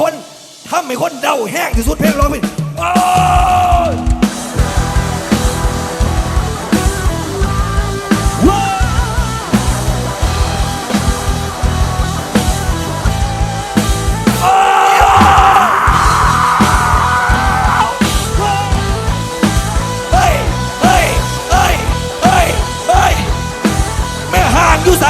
คนทำให้คนเดาแห้งที่สุดเพลงร้องผิดอยู่ใส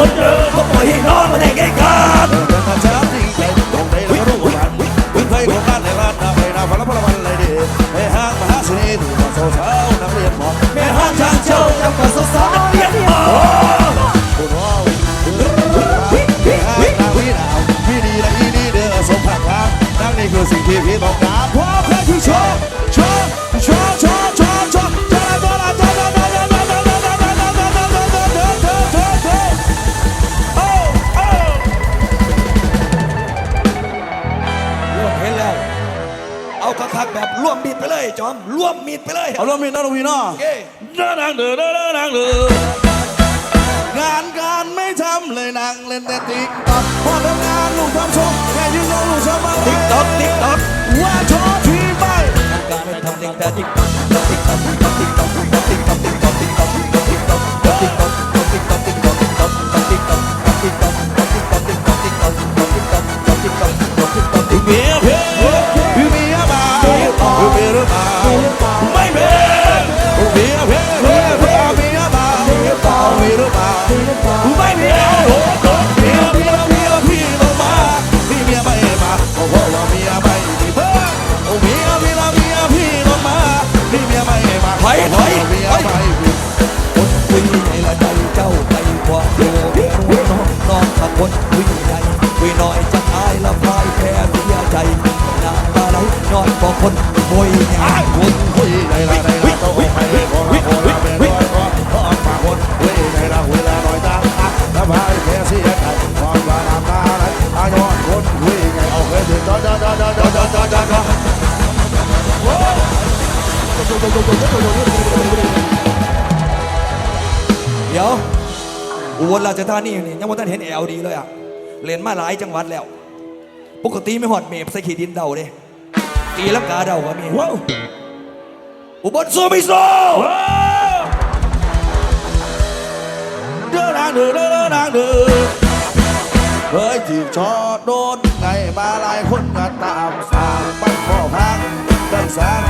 คนเดิมเขาปล่อยให้น้องมาแต่งแก่กัน มรวบมีดไปเลยเอารวบมีดนะลุงพี่เนาะโอเเดินทางเดินเด้นางเดินงานการไม่ทำเลยนางเล่นแต่ติ๊กต็อกพอทำงานลูกทำชงแค่ยืนงงลูกชอบมาติ๊กต็อกติ๊กต็อกว่าชอบทีไปงานการไม่ทำเล่นแต่ติ๊ก คนคุยใหญ่คุยน้อยจะตายละพายแพ้เสียใจนางมาไหลนอนก็คนมวยใหญ่คนคุยในล อุบลราชธานีนี่ยังว่าท่านเห็นแอลดีเลยอะเรียนมาหลายจังหวัดแล้ว ปกติไม่หอดเมฟใส่ขีดินเดาเด้ตีลังกาเดาก็มีว้าวอุบลสู้ไม่สู้ว้าวเดินทางเดินเดินทางเดินเฮ้ยจีบชอโดนไงมาหลายคนก็ตามสร้างปั้นข้อพังดังสร้าง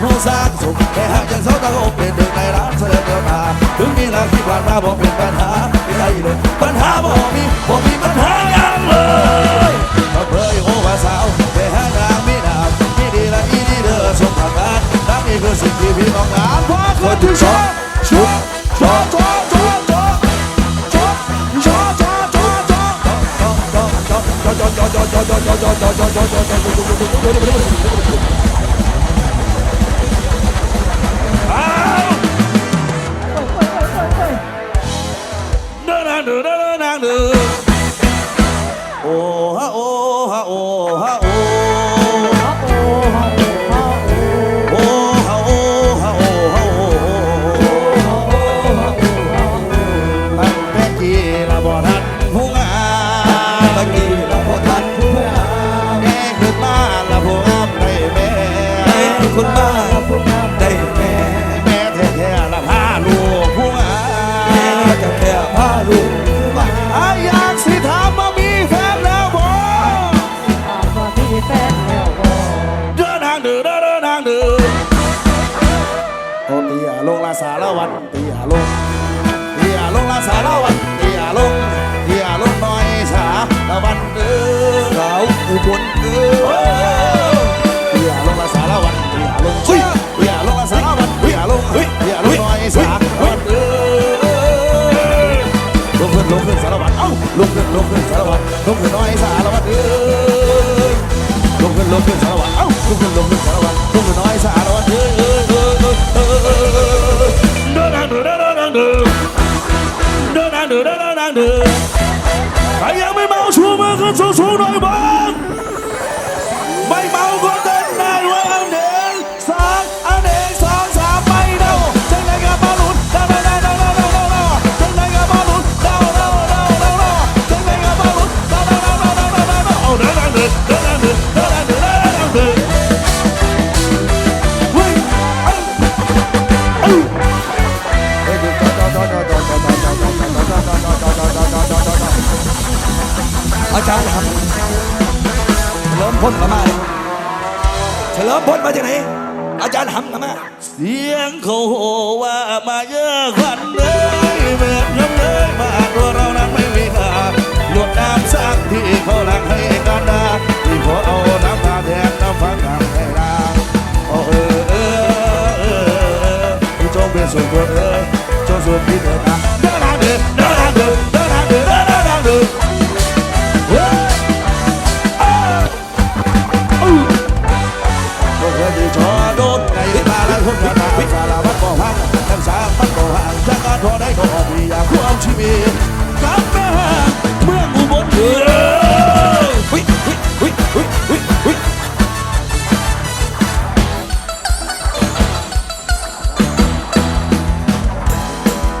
อยากลองเป็นผู้สร้างสุขแต่หากยังเศร้าตาโกเป็นหนึ่งในร้านเสด็จเดินมาถึงมีหลายที่ผ่านมาบอกเป็นปัญหาไม่ได้เลยปัญหาบอกมีบอกมีปัญหาอย่างเลยมาเผยโอว่าสาวแต่หางานมีนามมีดีและอีดีเด้อสมทางการนั่นนี่คือสิ่งที่พี่ต้องการเพราะคนที่ชอบชอบชอบชอบชอบชอบชอบชอบชอบชอบชอบเคุณบ้าผมได้แม่แม่แท้ๆละพาลูกผู้งาแม่จะแค่พาลูกมาอาอยากสิถามว่ามีแฟนแล้วบ่เดินทางเดินเดินทางเดินโอ้ตียลงละสารวันตียลงตียลงละสารวันตียลงตียลงหน่อยสาละวันเด้อสาวอุบล ขึ้นสารวัตรเอ้าลงขึ้นลงขึ้นสารวัตรลงขึ้นน้อยสารวัตรเอ้ยลงขึ้นลงขึ้นสารวัตรเอ้าลงขึ้นลงขึ้นสารวัตรลงขึ้นน้อยสารวัตรเอ้ยเอ้ยเอ้ยเอ้ยเอ้ยเอ้เอ้ยดินทางเดินทางเดินทางเดินทางเดินทเดินดใครยังไม่เมาชูมือขึ้นสูงๆหน่อยบ้างไม่เมาก็เต้นได้ไว้เอาเด พลมามเฉลิมพลมาจากไหน อาจารย์หำมามเสียงเขาโหว่ามาเยอะควันเลยเหมือนคำเลยมาตัวเรานั้นไม่มีค่าหยดน้ำสักที่เขาหลังให้กันดาที่ขาเอาน้ำตาแทนน้ำฟังทำให้ดาโอ้เออเออเออเออจงเป็นส่วนตัวเออจงส่วนที่เดิน